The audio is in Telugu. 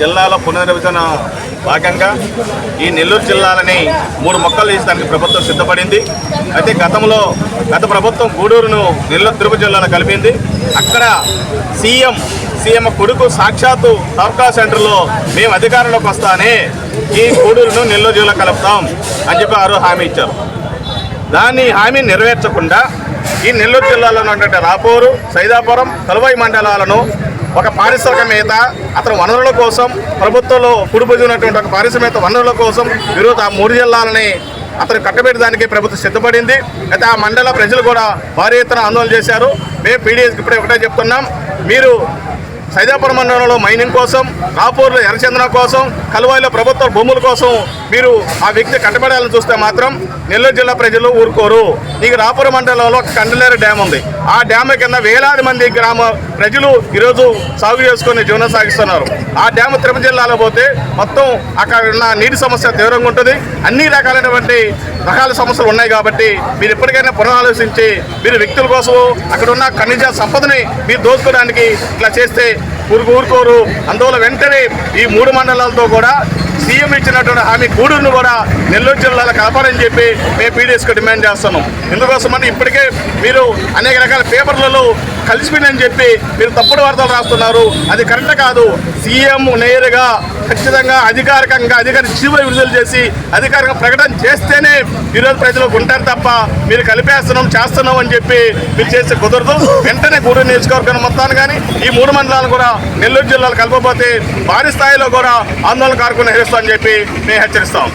జిల్లాల పునర్విభజన భాగంగా ఈ నెల్లూరు జిల్లాలని మూడు మొక్కలు వేసడానికి ప్రభుత్వం సిద్ధపడింది. అయితే గతంలో గత ప్రభుత్వం గూడూరును నెల్లూరు తిరుపతి జిల్లాలో కలిపింది. అక్కడ సీఎం సీఎం కొడుకు సాక్షాత్తు తవకా సెంటర్లో మేము అధికారంలోకి వస్తానే ఈ గూడూరును నెల్లూరు జిల్లా కలుపుతాం అని చెప్పి ఆ హామీ ఇచ్చారు. దాన్ని హామీ నెరవేర్చకుండా ఈ నెల్లూరు జిల్లాలో ఉన్నటువంటి రాపూరు సైదాపురం కలువై మండలాలను ఒక పారిశ్రామికవేత్త అతను వనరుల కోసం ప్రభుత్వంలో కుడిపోతున్నటువంటి ఒక పారిశ్రామిక వనరుల కోసం ఈరోజు ఆ మూడు జిల్లాలని అతను కట్టబెట్టడానికి ప్రభుత్వం సిద్ధపడింది. అయితే ఆ మండల ప్రజలు కూడా భారీ ఎత్తున ఆందోళన చేశారు. మేము పీడీఎస్కి ఇప్పుడే ఒకటే చెప్తున్నాం. మీరు సైదాపురం మండలంలో మైనింగ్ కోసం రాపూర్లో ఎర్రచందనం కోసం కలువాయిలో ప్రభుత్వ భూముల కోసం మీరు ఆ వ్యక్తి కట్టబడాలని చూస్తే మాత్రం నెల్లూరు జిల్లా ప్రజలు ఊరుకోరు. ఇక రాపూర్ మండలంలో ఒక కండలేరు డ్యామ్ ఉంది. ఆ డ్యామ్ కింద వేలాది మంది గ్రామ ప్రజలు ఈరోజు సాగు చేసుకుని జీవనం సాగిస్తున్నారు. ఆ డ్యామ్ తిరుపతి జిల్లాలో పోతే మొత్తం అక్కడ ఉన్న నీటి సమస్య తీవ్రంగా ఉంటుంది. అన్ని రకాలైనటువంటి రకాల సమస్యలు ఉన్నాయి కాబట్టి మీరు ఎప్పటికైనా పునరాలోచించి మీరు వ్యక్తుల కోసం అక్కడ ఉన్న ఖనిజ సంపదని మీరు దోచుకోవడానికి ఇట్లా చేస్తే ఊరుకు ఊరుకోరు. అందువల్ల వెంటనే ఈ మూడు మండలాలతో కూడా సీఎం ఇచ్చినటువంటి హామీ గూడూరును కూడా నెల్లూరు జిల్లాలో కలపాలని చెప్పి మేము పీడిఎస్కి డిమాండ్ చేస్తున్నాం. ఎందుకోసమని ఇప్పటికే మీరు అనేక రకాల పేపర్లలో కలిసిపోయిందని చెప్పి మీరు తప్పుడు వార్తలు రాస్తున్నారు. అది కరెక్ట్ కాదు. సీఎం నేరుగా ఖచ్చితంగా అధికారికంగా అధికారి జీవులు విడుదల చేసి అధికారికంగా ప్రకటన చేస్తేనే ఈరోజు ప్రజలకు ఉంటారు తప్ప మీరు కలిపేస్తున్నాం చేస్తున్నాం అని చెప్పి మీరు చేస్తే కుదరదు. వెంటనే గూడూరు నియోజకవర్గం మొత్తాన్ని కానీ ఈ మూడు మండలాలు కూడా నెల్లూరు జిల్లాలో కలపకపోతే భారీ స్థాయిలో కూడా ఆందోళన కార్యక్రమం నిర్వహిస్తామని చెప్పి మేము హెచ్చరిస్తాం.